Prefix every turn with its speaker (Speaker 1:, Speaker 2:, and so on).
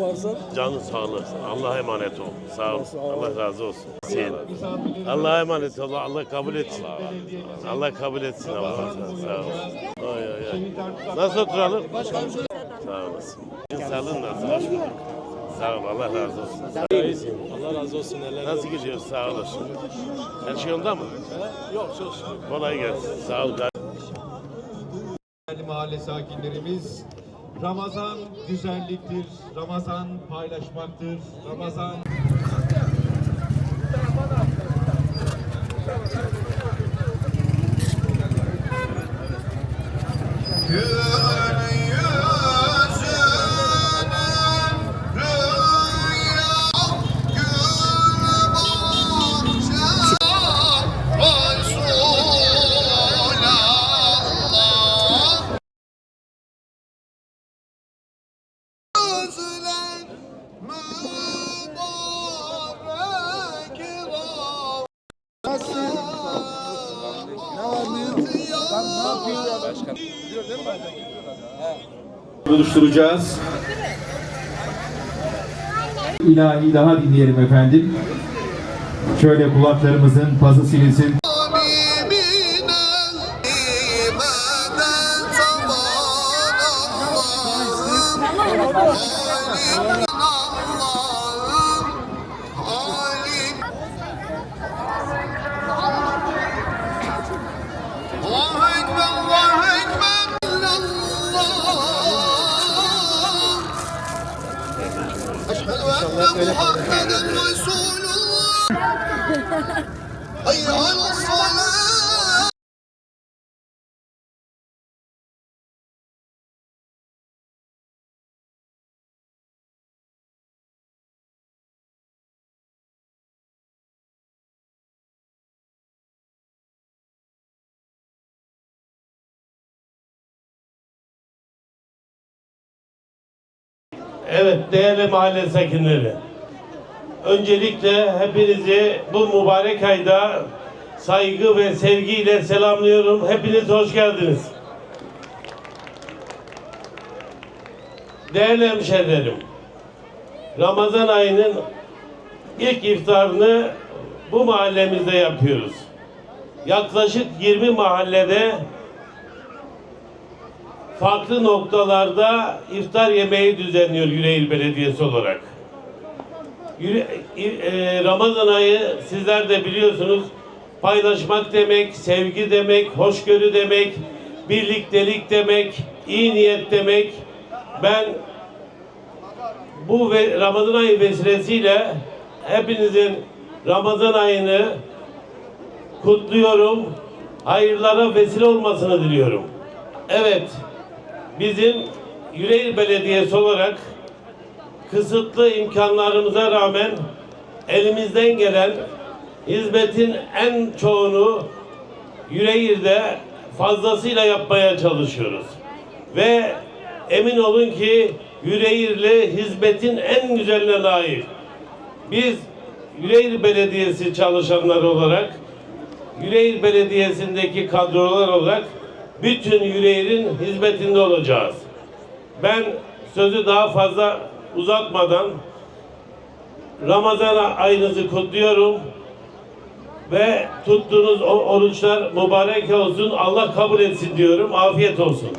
Speaker 1: Nasılsın?
Speaker 2: Canın sağ olasın. Allah'a emanet ol. Sağ ol.
Speaker 1: Sağ ol.
Speaker 2: Allah razı olsun. Senin. Allah'a emanet ol. Allah kabul etsin. Allah kabul etsin. Allah sağ ol. Oy oy oy. Nasıl oturalım? Sağ olasın. Sağlığın nasıl? Sağ ol. Allah razı olsun. Sağ iyisin.
Speaker 1: Allah razı olsun. Neler
Speaker 2: Nasıl gidiyor? Sağ olasın. Her şey yolunda mı?
Speaker 1: Yok şükür.
Speaker 2: Kolay gelsin. Sağ ol.
Speaker 3: Değerli mahalle sakinlerimiz, Ramazan güzelliktir, Ramazan paylaşmaktır, Ramazan oluşturacağız. İlahi daha dinleyelim efendim. Şöyle kulaklarımızın pazı silinsin.
Speaker 4: Eşhedü enne
Speaker 2: Evet değerli mahalle sakinleri. Öncelikle hepinizi bu mübarek ayda saygı ve sevgiyle selamlıyorum. Hepiniz hoş geldiniz. Değerli hemşehrilerim, Ramazan ayının ilk iftarını bu mahallemizde yapıyoruz. Yaklaşık 20 mahallede farklı noktalarda iftar yemeği düzenliyor Yüreğir Belediyesi olarak. Yüre- e, Ramazan ayı sizler de biliyorsunuz paylaşmak demek, sevgi demek, hoşgörü demek, birliktelik demek, iyi niyet demek. Ben bu ve Ramazan ayı vesilesiyle hepinizin Ramazan ayını kutluyorum. Hayırlara vesile olmasını diliyorum. Evet, bizim Yüreğir Belediyesi olarak kısıtlı imkanlarımıza rağmen elimizden gelen hizmetin en çoğunu Yüreğir'de fazlasıyla yapmaya çalışıyoruz. Ve emin olun ki Yüreğirli hizmetin en güzeline layık. Biz Yüreğir Belediyesi çalışanları olarak Yüreğir Belediyesi'ndeki kadrolar olarak bütün Yüreğir'in hizmetinde olacağız. Ben sözü daha fazla uzatmadan Ramazan ayınızı kutluyorum ve tuttuğunuz oruçlar mübarek olsun. Allah kabul etsin diyorum. Afiyet olsun.